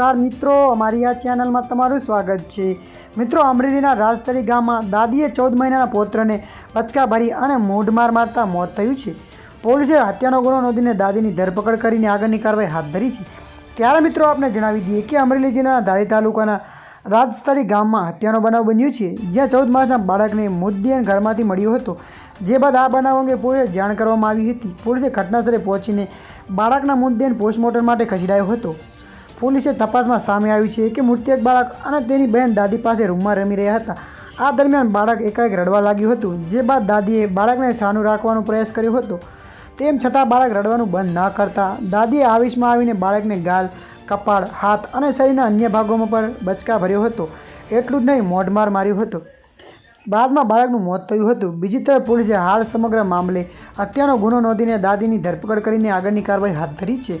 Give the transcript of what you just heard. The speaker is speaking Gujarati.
નમસ્કાર મિત્રો, અમારી આ ચેનલમાં તમારું સ્વાગત છે. મિત્રો, અમરેલીના રાજતરી ગામમાં દાદીએ ચૌદ મહિનાના પૌત્રને બચકા ભરી અને મોઢમાર મારતા મોત થયું છે. પોલીસે હત્યાનો ગુનો નોંધીને દાદીની ધરપકડ કરીને આગળની કાર્યવાહી હાથ ધરી છે. ત્યારે મિત્રો, આપને જણાવી દઈએ કે અમરેલી જિલ્લાના ધારી તાલુકાના રાજસ્થળી ગામમાં હત્યાનો બનાવ બન્યો છે. જ્યાં ચૌદ માસના બાળકને મુદ્દેન ઘરમાંથી મળ્યો હતો. જે બાદ આ બનાવ અંગે પોલીસે જાણ કરવામાં આવી હતી. પોલીસે ઘટનાસ્થળે પહોંચીને બાળકના મુદ્દેન પોસ્ટમોર્ટમ માટે ખસેડાયો હતો. પોલીસે તપાસમાં સામે આવ્યું છે કે મૃતક બાળક અને તેની બહેન દાદી પાસે રૂમમાં રમી રહ્યા હતા. આ દરમિયાન બાળક એકાએક રડવા લાગ્યું હતું, જે બાદ દાદીએ બાળકને છાનું રાખવાનો પ્રયાસ કર્યો હતો. તેમ છતાં બાળક રડવાનું બંધ ન કરતા, દાદીએ આવીશમાં આવીને બાળકને ગાલ, કપાળ, હાથ અને શરીરના અન્ય ભાગોમાં પર બચકા ભર્યો હતો. એટલું જ નહીં, મોઢમાર માર્યો હતો. બાદમાં બાળકનું મોત થયું હતું. બીજી તરફ પોલીસે હાલ સમગ્ર મામલે હત્યાનો ગુનો નોંધીને દાદીની ધરપકડ કરીને આગળની કાર્યવાહી હાથ ધરી છે.